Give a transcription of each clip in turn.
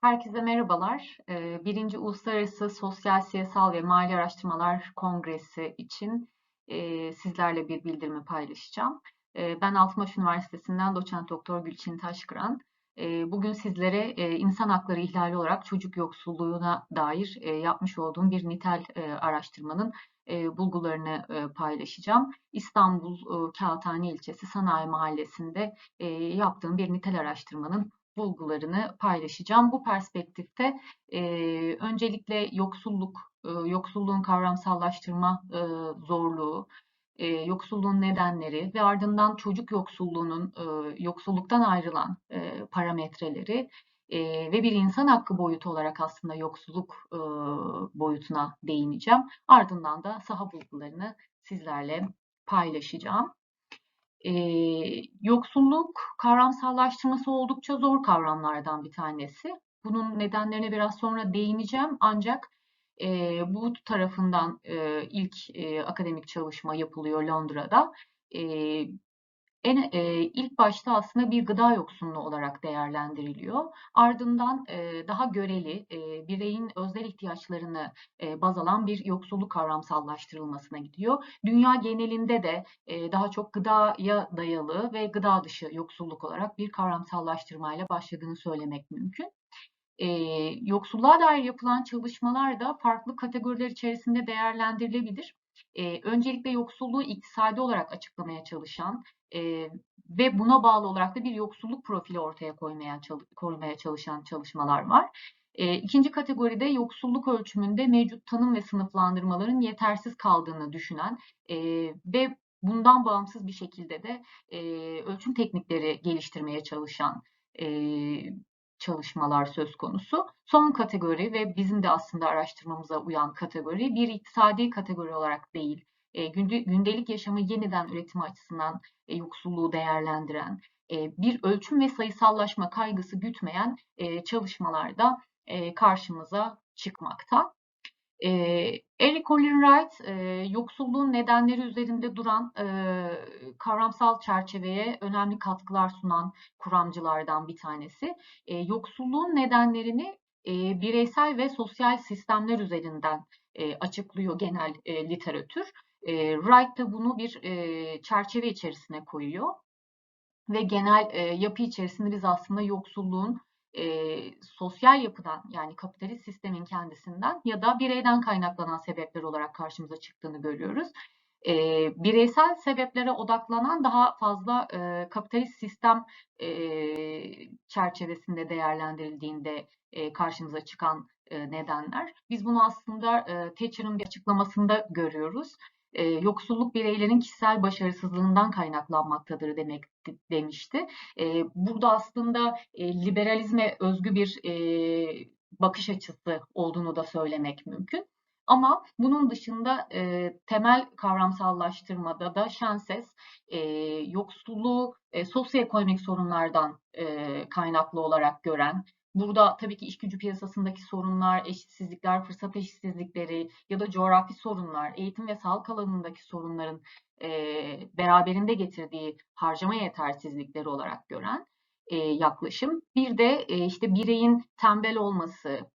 Herkese merhabalar. Ee, birinci Uluslararası Sosyal, Siyasal ve Mali Araştırmalar Kongresi için e, sizlerle bir bildirimi paylaşacağım. E, ben Altınbaş Üniversitesi'nden doçent doktor Gülçin Taşkıran. E, bugün sizlere insan hakları ihlali olarak çocuk yoksulluğuna dair yapmış olduğum bir nitel araştırmanın bulgularını paylaşacağım. İstanbul Kağıthane ilçesi Sanayi Mahallesi'nde yaptığım bir nitel araştırmanın bulgularını paylaşacağım. Bu perspektifte e, öncelikle yoksulluk, e, yoksulluğun kavramsallaştırma e, zorluğu, e, yoksulluğun nedenleri ve ardından çocuk yoksulluğunun e, yoksulluktan ayrılan e, parametreleri e, ve bir insan hakkı boyutu olarak aslında yoksulluk e, boyutuna değineceğim. Ardından da saha bulgularını sizlerle paylaşacağım. E, yoksulluk kavramsallaştırması oldukça zor kavramlardan bir tanesi. Bunun nedenlerine biraz sonra değineceğim ancak e, bu tarafından e, ilk e, akademik çalışma yapılıyor Londra'da. E, en e, ilk başta aslında bir gıda yoksunluğu olarak değerlendiriliyor. Ardından e, daha göreli e, bireyin özel ihtiyaçlarını e, baz alan bir yoksulluk kavramsallaştırılmasına gidiyor. Dünya genelinde de e, daha çok gıdaya dayalı ve gıda dışı yoksulluk olarak bir kavramsallaştırmayla başladığını söylemek mümkün. E, yoksulluğa dair yapılan çalışmalar da farklı kategoriler içerisinde değerlendirilebilir. E, öncelikle yoksulluğu iktisadi olarak açıklamaya çalışan e, ve buna bağlı olarak da bir yoksulluk profili ortaya koymaya, koymaya çalışan çalışmalar var. E, ikinci kategoride yoksulluk ölçümünde mevcut tanım ve sınıflandırmaların yetersiz kaldığını düşünen e, ve bundan bağımsız bir şekilde de e, ölçüm teknikleri geliştirmeye çalışan e, çalışmalar söz konusu. Son kategori ve bizim de aslında araştırmamıza uyan kategori bir iktisadi kategori olarak değil, e, gündelik yaşamı yeniden üretimi açısından e, yoksulluğu değerlendiren, e, bir ölçüm ve sayısallaşma kaygısı gütmeyen çalışmalarda karşımıza çıkmakta. E, Eric Colin Wright, e, yoksulluğun nedenleri üzerinde duran e, kavramsal çerçeveye önemli katkılar sunan kuramcılardan bir tanesi. E, yoksulluğun nedenlerini e, bireysel ve sosyal sistemler üzerinden e, açıklıyor genel e, literatür. E, Wright da bunu bir e, çerçeve içerisine koyuyor ve genel e, yapı içerisinde biz aslında yoksulluğun e, sosyal yapıdan yani kapitalist sistemin kendisinden ya da bireyden kaynaklanan sebepler olarak karşımıza çıktığını görüyoruz. E, bireysel sebeplere odaklanan daha fazla e, kapitalist sistem e, çerçevesinde değerlendirildiğinde e, karşımıza çıkan e, nedenler. Biz bunu aslında e, Thatcher'ın bir açıklamasında görüyoruz e, yoksulluk bireylerin kişisel başarısızlığından kaynaklanmaktadır demek demişti. E, burada aslında e, liberalizme özgü bir e, bakış açısı olduğunu da söylemek mümkün. Ama bunun dışında e, temel kavramsallaştırmada da Şenses e, yoksulluğu e, sosyoekonomik sorunlardan e, kaynaklı olarak gören, Burada tabii ki iş gücü piyasasındaki sorunlar, eşitsizlikler, fırsat eşitsizlikleri ya da coğrafi sorunlar, eğitim ve sağlık alanındaki sorunların e, beraberinde getirdiği harcama yetersizlikleri olarak gören e, yaklaşım. Bir de e, işte bireyin tembel olması,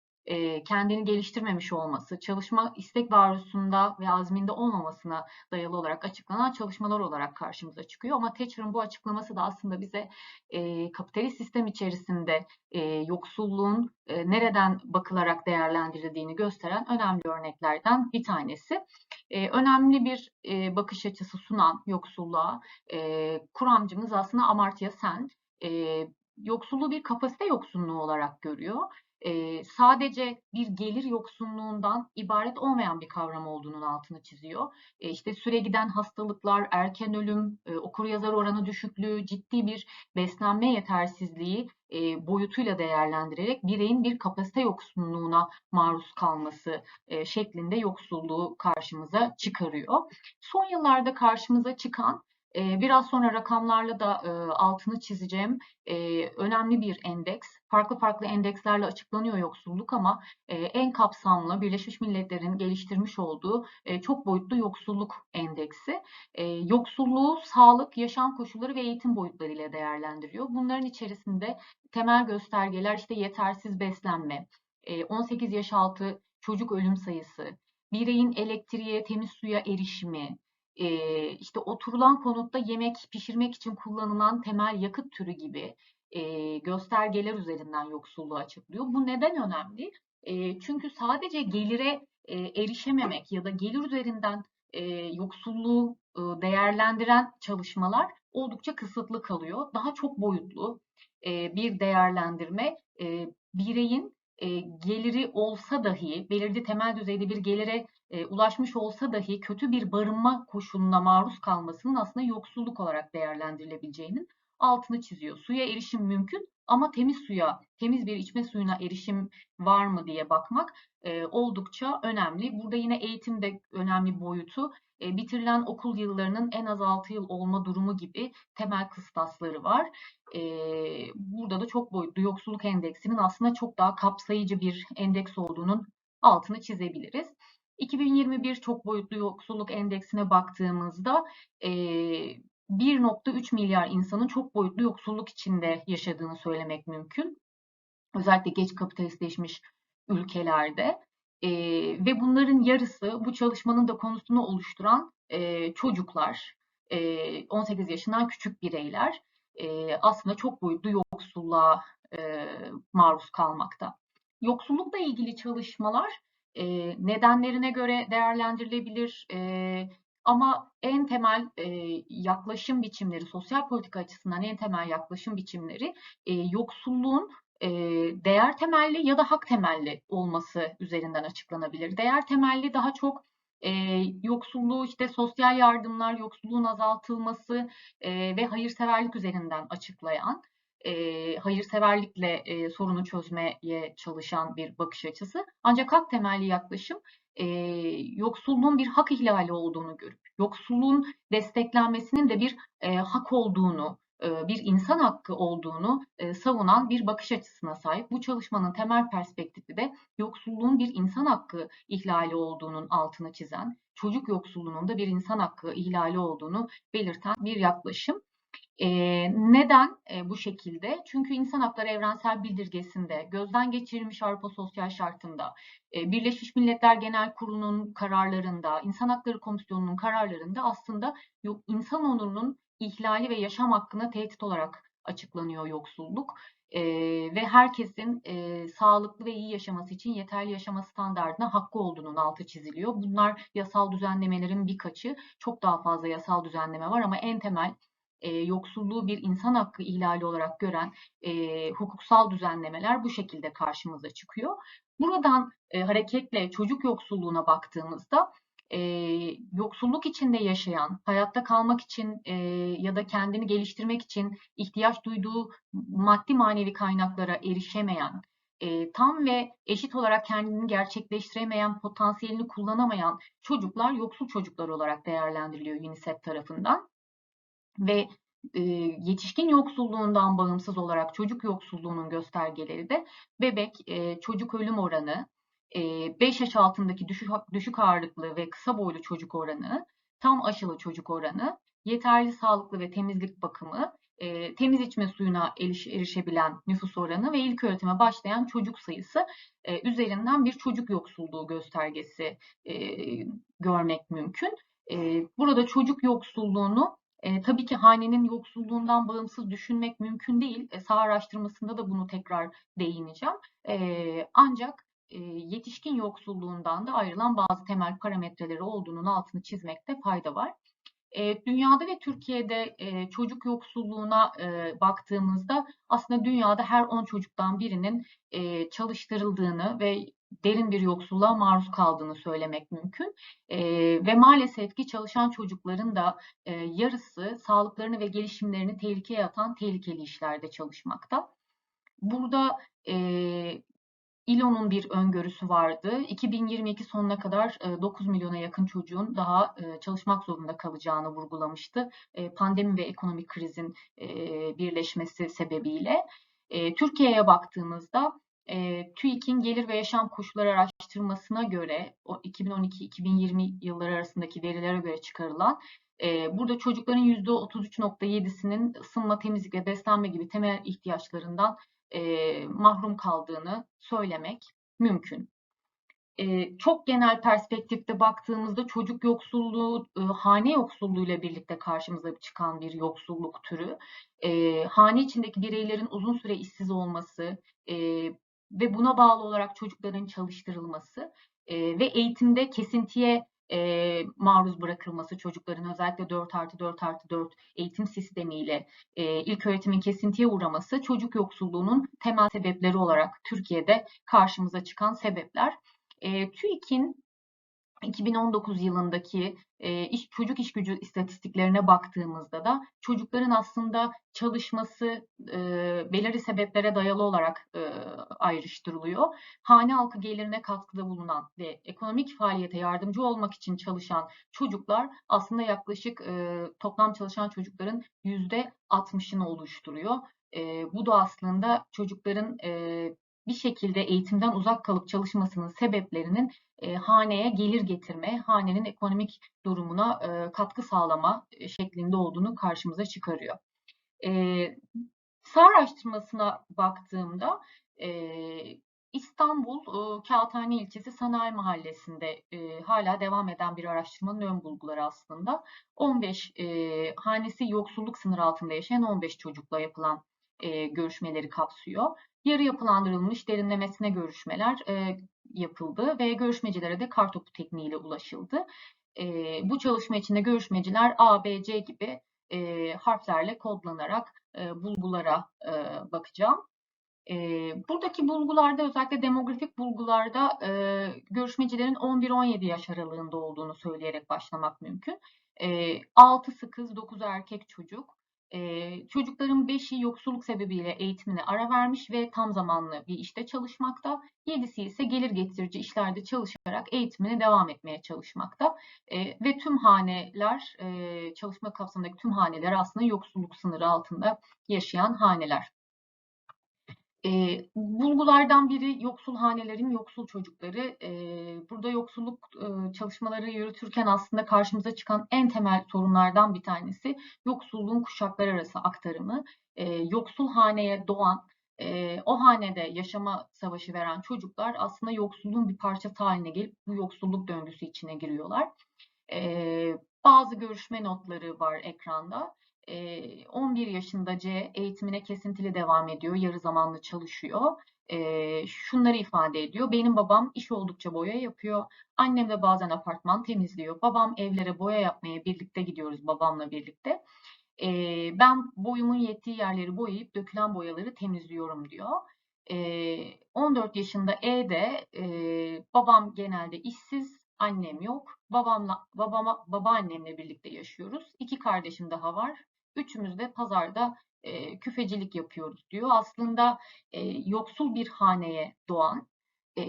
kendini geliştirmemiş olması, çalışma istek varusunda ve azminde olmamasına dayalı olarak açıklanan çalışmalar olarak karşımıza çıkıyor. Ama Thatcher'ın bu açıklaması da aslında bize kapitalist sistem içerisinde yoksulluğun nereden bakılarak değerlendirildiğini gösteren önemli örneklerden bir tanesi. önemli bir bakış açısı sunan yoksulluğa kuramcımız aslında Amartya Sen. yoksulluğu bir kapasite yoksunluğu olarak görüyor e, sadece bir gelir yoksunluğundan ibaret olmayan bir kavram olduğunun altını çiziyor. E, işte süre giden hastalıklar, erken ölüm, e, okur yazar oranı düşüklüğü, ciddi bir beslenme yetersizliği e, boyutuyla değerlendirerek bireyin bir kapasite yoksunluğuna maruz kalması e, şeklinde yoksulluğu karşımıza çıkarıyor. Son yıllarda karşımıza çıkan biraz sonra rakamlarla da altını çizeceğim. Önemli bir endeks. Farklı farklı endekslerle açıklanıyor yoksulluk ama en kapsamlı Birleşmiş Milletler'in geliştirmiş olduğu çok boyutlu yoksulluk endeksi. Yoksulluğu sağlık, yaşam koşulları ve eğitim boyutları ile değerlendiriyor. Bunların içerisinde temel göstergeler işte yetersiz beslenme, 18 yaş altı çocuk ölüm sayısı, bireyin elektriğe, temiz suya erişimi, işte oturulan konutta yemek pişirmek için kullanılan temel yakıt türü gibi göstergeler üzerinden yoksulluğu açıklıyor. Bu neden önemli? çünkü sadece gelire erişememek ya da gelir üzerinden yoksulluğu değerlendiren çalışmalar oldukça kısıtlı kalıyor. Daha çok boyutlu bir değerlendirme bireyin geliri olsa dahi, belirli temel düzeyde bir gelire ulaşmış olsa dahi kötü bir barınma koşuluna maruz kalmasının aslında yoksulluk olarak değerlendirilebileceğinin altını çiziyor. Suya erişim mümkün ama temiz suya, temiz bir içme suyuna erişim var mı diye bakmak oldukça önemli. Burada yine eğitimde önemli boyutu bitirilen okul yıllarının en az 6 yıl olma durumu gibi temel kıstasları var. burada da çok boyutlu yoksulluk endeksinin aslında çok daha kapsayıcı bir endeks olduğunun altını çizebiliriz. 2021 çok boyutlu yoksulluk endeksine baktığımızda 1.3 milyar insanın çok boyutlu yoksulluk içinde yaşadığını söylemek mümkün. Özellikle geç kapitalistleşmiş ülkelerde e, ve bunların yarısı bu çalışmanın da konusunu oluşturan e, çocuklar, e, 18 yaşından küçük bireyler e, aslında çok boyutlu yoksulluğa e, maruz kalmakta. Yoksullukla ilgili çalışmalar e, nedenlerine göre değerlendirilebilir e, ama en temel e, yaklaşım biçimleri, sosyal politika açısından en temel yaklaşım biçimleri e, yoksulluğun değer temelli ya da hak temelli olması üzerinden açıklanabilir. Değer temelli daha çok e, yoksulluğu işte sosyal yardımlar, yoksulluğun azaltılması e, ve hayırseverlik üzerinden açıklayan, e, hayırseverlikle e, sorunu çözmeye çalışan bir bakış açısı. Ancak hak temelli yaklaşım e, yoksulluğun bir hak ihlali olduğunu görüp, yoksulluğun desteklenmesinin de bir e, hak olduğunu, e, bir insan hakkı olduğunu e, savunan bir bakış açısına sahip. Bu çalışmanın temel perspektifi de yoksulluğun bir insan hakkı ihlali olduğunun altını çizen, çocuk yoksulluğunun da bir insan hakkı ihlali olduğunu belirten bir yaklaşım. Neden bu şekilde? Çünkü insan hakları evrensel bildirgesinde, gözden geçirilmiş Avrupa Sosyal Şartı'nda, Birleşmiş Milletler Genel Kurulu'nun kararlarında, İnsan Hakları Komisyonu'nun kararlarında aslında insan onurunun ihlali ve yaşam hakkına tehdit olarak açıklanıyor yoksulluk. E, ve herkesin e, sağlıklı ve iyi yaşaması için yeterli yaşama standartına hakkı olduğunun altı çiziliyor. Bunlar yasal düzenlemelerin birkaçı. Çok daha fazla yasal düzenleme var ama en temel e, yoksulluğu bir insan hakkı ihlali olarak gören e, hukuksal düzenlemeler bu şekilde karşımıza çıkıyor. Buradan e, hareketle çocuk yoksulluğuna baktığımızda e, yoksulluk içinde yaşayan, hayatta kalmak için e, ya da kendini geliştirmek için ihtiyaç duyduğu maddi manevi kaynaklara erişemeyen, e, tam ve eşit olarak kendini gerçekleştiremeyen, potansiyelini kullanamayan çocuklar yoksul çocuklar olarak değerlendiriliyor UNICEF tarafından. Ve e, yetişkin yoksulluğundan bağımsız olarak çocuk yoksulluğunun göstergeleri de bebek, e, çocuk ölüm oranı, 5 yaş altındaki düşük, düşük ağırlıklı ve kısa boylu çocuk oranı, tam aşılı çocuk oranı, yeterli sağlıklı ve temizlik bakımı, temiz içme suyuna erişebilen nüfus oranı ve ilk öğretime başlayan çocuk sayısı üzerinden bir çocuk yoksulluğu göstergesi görmek mümkün. burada çocuk yoksulluğunu e, tabii ki hanenin yoksulluğundan bağımsız düşünmek mümkün değil. E, sağ araştırmasında da bunu tekrar değineceğim. E, ancak e, yetişkin yoksulluğundan da ayrılan bazı temel parametreleri olduğunun altını çizmekte fayda var. E, dünyada ve Türkiye'de e, çocuk yoksulluğuna e, baktığımızda aslında dünyada her 10 çocuktan birinin e, çalıştırıldığını ve derin bir yoksulluğa maruz kaldığını söylemek mümkün. E, ve maalesef ki çalışan çocukların da e, yarısı sağlıklarını ve gelişimlerini tehlikeye atan tehlikeli işlerde çalışmakta. Burada e, İLO'nun bir öngörüsü vardı. 2022 sonuna kadar e, 9 milyona yakın çocuğun daha çalışmak zorunda kalacağını vurgulamıştı. Pandemi ve ekonomik krizin birleşmesi sebebiyle. Türkiye'ye baktığımızda e, TÜİK'in gelir ve yaşam koşulları araştırmasına göre o 2012-2020 yılları arasındaki verilere göre çıkarılan e, burada çocukların %33.7'sinin ısınma, temizlik ve beslenme gibi temel ihtiyaçlarından e, mahrum kaldığını söylemek mümkün. E, çok genel perspektifte baktığımızda çocuk yoksulluğu, e, hane yoksulluğu ile birlikte karşımıza çıkan bir yoksulluk türü. E, hane içindeki bireylerin uzun süre işsiz olması e, ve buna bağlı olarak çocukların çalıştırılması e, ve eğitimde kesintiye e, maruz bırakılması çocukların özellikle 4 artı 4 artı 4 eğitim sistemiyle e, ilk öğretimin kesintiye uğraması çocuk yoksulluğunun temel sebepleri olarak Türkiye'de karşımıza çıkan sebepler. E, TÜİK'in 2019 yılındaki e, iş, çocuk iş gücü istatistiklerine baktığımızda da çocukların aslında çalışması e, belirli sebeplere dayalı olarak e, ayrıştırılıyor. Hane halkı gelirine katkıda bulunan ve ekonomik faaliyete yardımcı olmak için çalışan çocuklar aslında yaklaşık e, toplam çalışan çocukların yüzde 60'ını oluşturuyor. E, bu da aslında çocukların e, bir şekilde eğitimden uzak kalıp çalışmasının sebeplerinin e, haneye gelir getirme, hanenin ekonomik durumuna e, katkı sağlama e, şeklinde olduğunu karşımıza çıkarıyor. E, SAR araştırmasına baktığımda e, İstanbul e, Kağıthane ilçesi Sanayi Mahallesi'nde e, hala devam eden bir araştırmanın ön bulguları aslında. 15 e, hanesi yoksulluk sınırı altında yaşayan 15 çocukla yapılan e, görüşmeleri kapsıyor. Yarı yapılandırılmış derinlemesine görüşmeler e, yapıldı ve görüşmecilere de kartopu tekniğiyle ulaşıldı. E, bu çalışma içinde görüşmeciler A, B, C gibi e, harflerle kodlanarak e, bulgulara e, bakacağım. E, buradaki bulgularda özellikle demografik bulgularda e, görüşmecilerin 11-17 yaş aralığında olduğunu söyleyerek başlamak mümkün. E, 6'sı kız, 9 erkek çocuk. Ee, çocukların 5'i yoksulluk sebebiyle eğitimine ara vermiş ve tam zamanlı bir işte çalışmakta. 7'si ise gelir getirici işlerde çalışarak eğitimine devam etmeye çalışmakta. Ee, ve tüm haneler, e, çalışma kapsamındaki tüm haneler aslında yoksulluk sınırı altında yaşayan haneler. E, bulgulardan biri yoksul hanelerin yoksul çocukları. E, burada yoksulluk e, çalışmaları yürütürken aslında karşımıza çıkan en temel sorunlardan bir tanesi yoksulluğun kuşaklar arası aktarımı. E, yoksul haneye doğan, e, o hanede yaşama savaşı veren çocuklar aslında yoksulluğun bir parçası haline gelip bu yoksulluk döngüsü içine giriyorlar. E, bazı görüşme notları var ekranda. 11 yaşında C eğitimine kesintili devam ediyor, yarı zamanlı çalışıyor. şunları ifade ediyor. Benim babam iş oldukça boya yapıyor. Annem de bazen apartman temizliyor. Babam evlere boya yapmaya birlikte gidiyoruz babamla birlikte. ben boyumun yettiği yerleri boyayıp dökülen boyaları temizliyorum diyor. 14 yaşında E de babam genelde işsiz, annem yok. Babamla babama babaannemle birlikte yaşıyoruz. İki kardeşim daha var. Üçümüz de pazarda e, küfecilik yapıyoruz diyor. Aslında e, yoksul bir haneye doğan, e,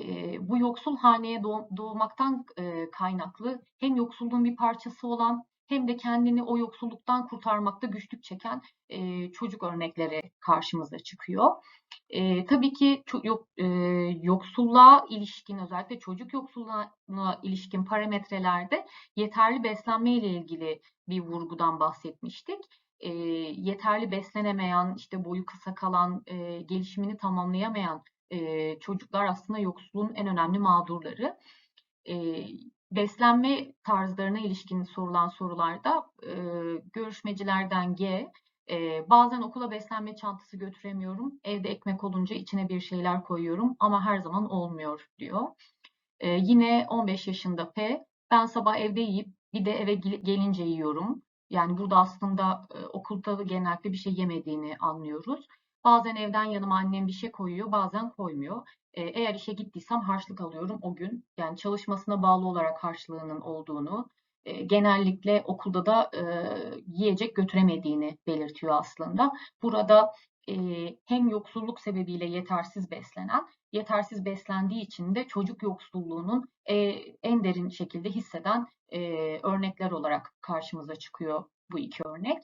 bu yoksul haneye doğ, doğmaktan e, kaynaklı hem yoksulluğun bir parçası olan hem de kendini o yoksulluktan kurtarmakta güçlük çeken e, çocuk örnekleri karşımıza çıkıyor. E, tabii ki yok, e, yoksulluğa ilişkin özellikle çocuk yoksulluğuna ilişkin parametrelerde yeterli beslenme ile ilgili bir vurgudan bahsetmiştik e, yeterli beslenemeyen, işte boyu kısa kalan, e, gelişimini tamamlayamayan e, çocuklar aslında yoksulluğun en önemli mağdurları. E, beslenme tarzlarına ilişkin sorulan sorularda e, görüşmecilerden G, e, bazen okula beslenme çantası götüremiyorum, evde ekmek olunca içine bir şeyler koyuyorum ama her zaman olmuyor diyor. E, yine 15 yaşında P, ben sabah evde yiyip bir de eve gelince yiyorum. Yani burada aslında e, okulda genellikle bir şey yemediğini anlıyoruz. Bazen evden yanıma annem bir şey koyuyor, bazen koymuyor. E, eğer işe gittiysem harçlık alıyorum o gün. Yani çalışmasına bağlı olarak harçlığının olduğunu, e, genellikle okulda da yiyecek götüremediğini belirtiyor aslında. Burada hem yoksulluk sebebiyle yetersiz beslenen, yetersiz beslendiği için de çocuk yoksulluğunun eee, en derin şekilde hisseden eee, örnekler olarak karşımıza çıkıyor bu iki örnek.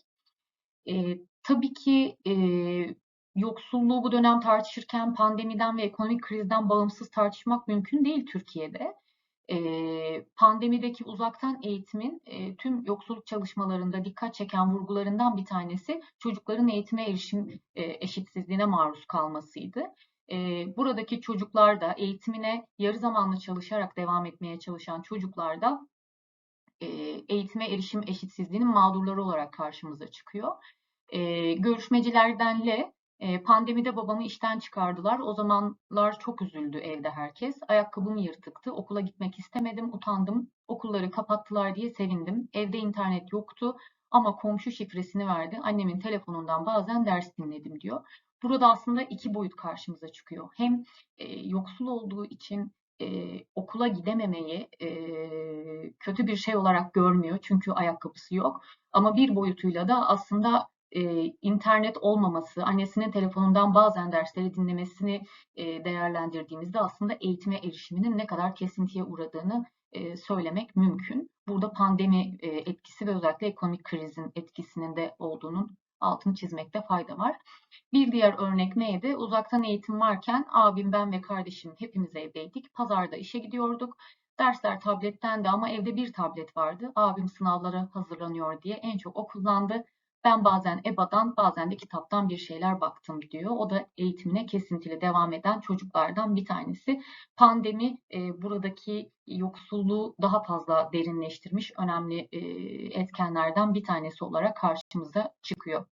Eee, tabii ki eee, yoksulluğu bu dönem tartışırken pandemiden ve ekonomik krizden bağımsız tartışmak mümkün değil Türkiye'de. Eee, pandemideki uzaktan eğitimin eee, tüm yoksulluk çalışmalarında dikkat çeken vurgularından bir tanesi çocukların eğitime erişim eee, eşitsizliğine maruz kalmasıydı. Eee, buradaki çocuklar da eğitimine yarı zamanlı çalışarak devam etmeye çalışan çocuklar da eee, eğitime erişim eşitsizliğinin mağdurları olarak karşımıza çıkıyor. Eee, görüşmecilerdenle e, pandemide babamı işten çıkardılar. O zamanlar çok üzüldü evde herkes. Ayakkabım yırtıktı. Okula gitmek istemedim, utandım. Okulları kapattılar diye sevindim. Evde internet yoktu ama komşu şifresini verdi. Annemin telefonundan bazen ders dinledim diyor. Burada aslında iki boyut karşımıza çıkıyor. Hem e, yoksul olduğu için e, okula gidememeyi e, kötü bir şey olarak görmüyor çünkü ayakkabısı yok. Ama bir boyutuyla da aslında e, internet olmaması, annesinin telefonundan bazen dersleri dinlemesini e, değerlendirdiğimizde aslında eğitime erişiminin ne kadar kesintiye uğradığını e, söylemek mümkün. Burada pandemi e, etkisi ve özellikle ekonomik krizin etkisinin de olduğunun altını çizmekte fayda var. Bir diğer örnek neydi? Uzaktan eğitim varken abim, ben ve kardeşim hepimiz evdeydik. Pazarda işe gidiyorduk. Dersler tabletten de ama evde bir tablet vardı. Abim sınavlara hazırlanıyor diye en çok o kullandı. Ben bazen EBA'dan bazen de kitaptan bir şeyler baktım diyor. O da eğitimine kesintili devam eden çocuklardan bir tanesi. Pandemi e, buradaki yoksulluğu daha fazla derinleştirmiş önemli e, etkenlerden bir tanesi olarak karşımıza çıkıyor.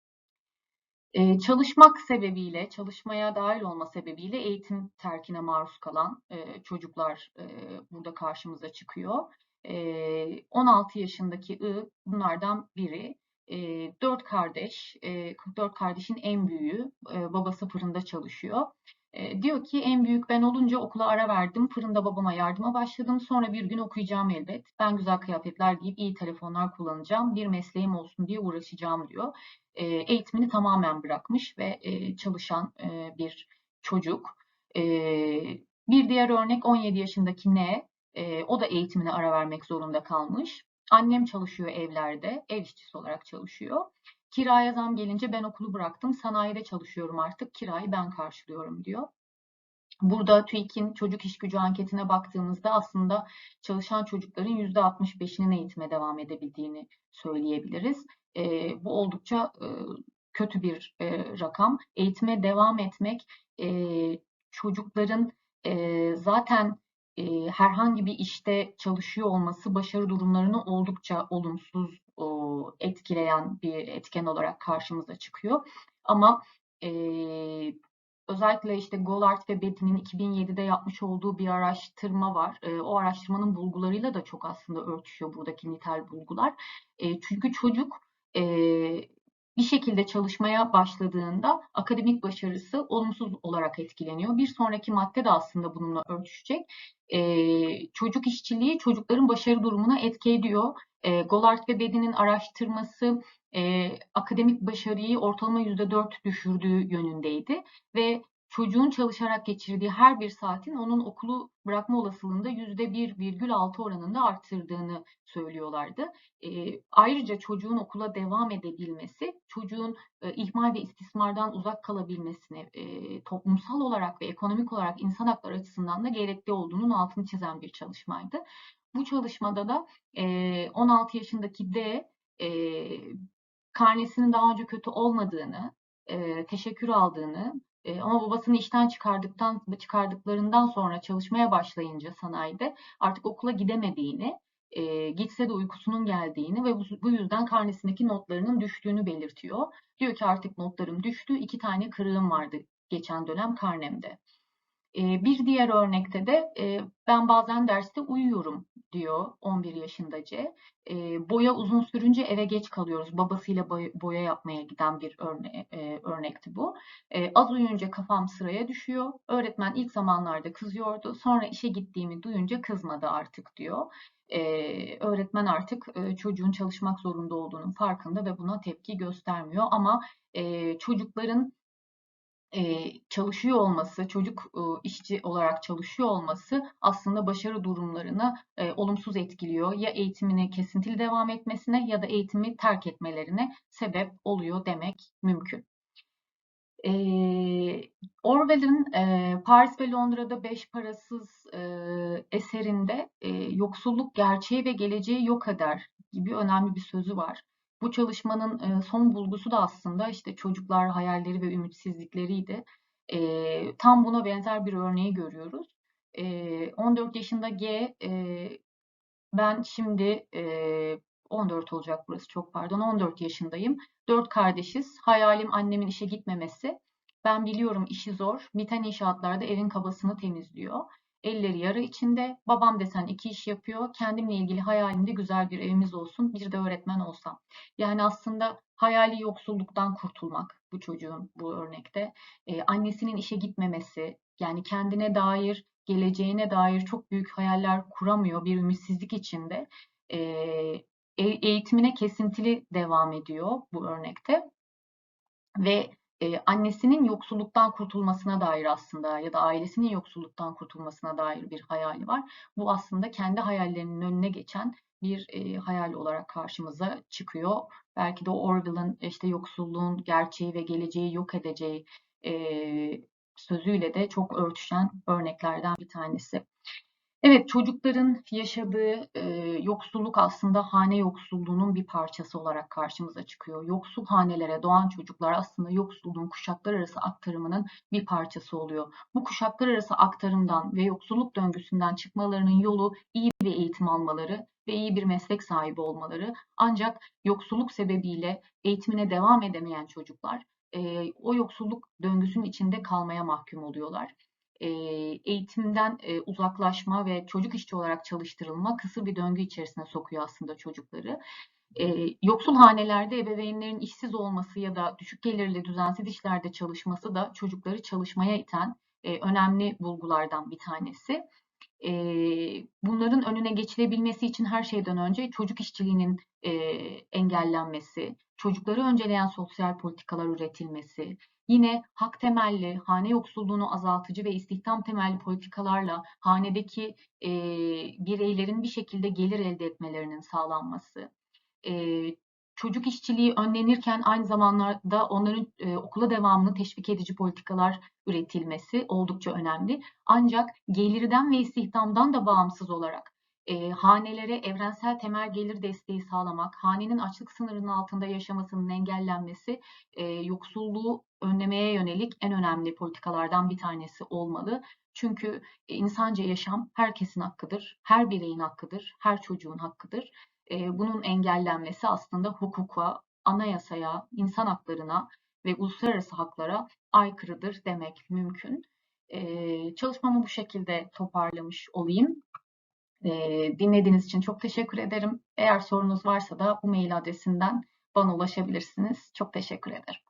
Ee, çalışmak sebebiyle, çalışmaya dahil olma sebebiyle eğitim terkine maruz kalan e, çocuklar e, burada karşımıza çıkıyor. E, 16 yaşındaki I bunlardan biri. Dört kardeş, dört kardeşin en büyüğü, babası fırında çalışıyor. Diyor ki en büyük ben olunca okula ara verdim, fırında babama yardıma başladım. Sonra bir gün okuyacağım elbet. Ben güzel kıyafetler giyip iyi telefonlar kullanacağım, bir mesleğim olsun diye uğraşacağım diyor. Eğitimini tamamen bırakmış ve çalışan bir çocuk. Bir diğer örnek 17 yaşındaki ne? O da eğitimine ara vermek zorunda kalmış. Annem çalışıyor evlerde, ev işçisi olarak çalışıyor. Kiraya zam gelince ben okulu bıraktım, sanayide çalışıyorum artık, kirayı ben karşılıyorum diyor. Burada TÜİK'in çocuk iş gücü anketine baktığımızda aslında çalışan çocukların %65'inin eğitime devam edebildiğini söyleyebiliriz. E, bu oldukça e, kötü bir e, rakam. Eğitime devam etmek e, çocukların e, zaten e, herhangi bir işte çalışıyor olması başarı durumlarını oldukça olumsuz o, etkileyen bir etken olarak karşımıza çıkıyor. Ama e, özellikle işte Gollard ve Betty'nin 2007'de yapmış olduğu bir araştırma var. E, o araştırmanın bulgularıyla da çok aslında örtüşüyor buradaki nitel bulgular. E, çünkü çocuk e, bir şekilde çalışmaya başladığında akademik başarısı olumsuz olarak etkileniyor. Bir sonraki madde de aslında bununla örtüşecek. Ee, çocuk işçiliği çocukların başarı durumuna etki ediyor. Ee, Gollard ve Bedi'nin araştırması e, akademik başarıyı ortalama %4 düşürdüğü yönündeydi ve çocuğun çalışarak geçirdiği her bir saatin onun okulu bırakma olasılığında %1,6 oranında arttırdığını söylüyorlardı. E, ayrıca çocuğun okula devam edebilmesi, çocuğun e, ihmal ve istismardan uzak kalabilmesine e, toplumsal olarak ve ekonomik olarak insan hakları açısından da gerekli olduğunun altını çizen bir çalışmaydı. Bu çalışmada da e, 16 yaşındaki D e, karnesinin daha önce kötü olmadığını, e, teşekkür aldığını e, ama babasını işten çıkardıktan çıkardıklarından sonra çalışmaya başlayınca sanayide artık okula gidemediğini, e, gitse de uykusunun geldiğini ve bu, bu yüzden karnesindeki notlarının düştüğünü belirtiyor. Diyor ki artık notlarım düştü, iki tane kırığım vardı geçen dönem karnemde. Bir diğer örnekte de ben bazen derste uyuyorum diyor 11 yaşında C. Boya uzun sürünce eve geç kalıyoruz. Babasıyla boya yapmaya giden bir örne örnekti bu. Az uyuyunca kafam sıraya düşüyor. Öğretmen ilk zamanlarda kızıyordu. Sonra işe gittiğimi duyunca kızmadı artık diyor. Öğretmen artık çocuğun çalışmak zorunda olduğunun farkında ve buna tepki göstermiyor. Ama çocukların çalışıyor olması, çocuk işçi olarak çalışıyor olması aslında başarı durumlarını olumsuz etkiliyor. Ya eğitimine kesintili devam etmesine ya da eğitimi terk etmelerine sebep oluyor demek mümkün. Orwell'in Paris ve Londra'da Beş Parasız eserinde yoksulluk gerçeği ve geleceği yok eder gibi önemli bir sözü var. Bu çalışmanın son bulgusu da aslında işte çocuklar hayalleri ve ümitsizlikleriydi. Tam buna benzer bir örneği görüyoruz. E, 14 yaşında G, ben şimdi e, 14 olacak burası çok pardon 14 yaşındayım. 4 kardeşiz. Hayalim annemin işe gitmemesi. Ben biliyorum işi zor. Biten inşaatlarda evin kabasını temizliyor. Elleri yara içinde. Babam desen iki iş yapıyor. Kendimle ilgili hayalimde güzel bir evimiz olsun. Bir de öğretmen olsam. Yani aslında hayali yoksulluktan kurtulmak bu çocuğun bu örnekte. Ee, annesinin işe gitmemesi, yani kendine dair, geleceğine dair çok büyük hayaller kuramıyor bir ümitsizlik içinde. Ee, eğitimine kesintili devam ediyor bu örnekte. Ve e, annesinin yoksulluktan kurtulmasına dair aslında ya da ailesinin yoksulluktan kurtulmasına dair bir hayali var. Bu aslında kendi hayallerinin önüne geçen bir e, hayal olarak karşımıza çıkıyor. Belki de Orwell'ın işte yoksulluğun gerçeği ve geleceği yok edeceği e, sözüyle de çok örtüşen örneklerden bir tanesi. Evet, çocukların yaşadığı e, yoksulluk aslında hane yoksulluğunun bir parçası olarak karşımıza çıkıyor. Yoksul hanelere doğan çocuklar aslında yoksulluğun kuşaklar arası aktarımının bir parçası oluyor. Bu kuşaklar arası aktarımdan ve yoksulluk döngüsünden çıkmalarının yolu iyi bir eğitim almaları ve iyi bir meslek sahibi olmaları. Ancak yoksulluk sebebiyle eğitimine devam edemeyen çocuklar e, o yoksulluk döngüsünün içinde kalmaya mahkum oluyorlar eğitimden uzaklaşma ve çocuk işçi olarak çalıştırılma kısır bir döngü içerisine sokuyor aslında çocukları. yoksul hanelerde ebeveynlerin işsiz olması ya da düşük gelirli düzensiz işlerde çalışması da çocukları çalışmaya iten önemli bulgulardan bir tanesi. bunların önüne geçilebilmesi için her şeyden önce çocuk işçiliğinin engellenmesi, çocukları önceleyen sosyal politikalar üretilmesi, Yine hak temelli, hane yoksulluğunu azaltıcı ve istihdam temelli politikalarla hanedeki e, bireylerin bir şekilde gelir elde etmelerinin sağlanması, e, çocuk işçiliği önlenirken aynı zamanlarda onların e, okula devamını teşvik edici politikalar üretilmesi oldukça önemli. Ancak gelirden ve istihdamdan da bağımsız olarak e, hanelere evrensel temel gelir desteği sağlamak, hanenin açlık sınırının altında yaşamasının engellenmesi, e, yoksulluğu önlemeye yönelik en önemli politikalardan bir tanesi olmalı. Çünkü e, insanca yaşam herkesin hakkıdır, her bireyin hakkıdır, her çocuğun hakkıdır. E, bunun engellenmesi aslında hukuka, anayasaya, insan haklarına ve uluslararası haklara aykırıdır demek mümkün. E, çalışmamı bu şekilde toparlamış olayım. Dinlediğiniz için çok teşekkür ederim. Eğer sorunuz varsa da bu mail adresinden bana ulaşabilirsiniz. Çok teşekkür ederim.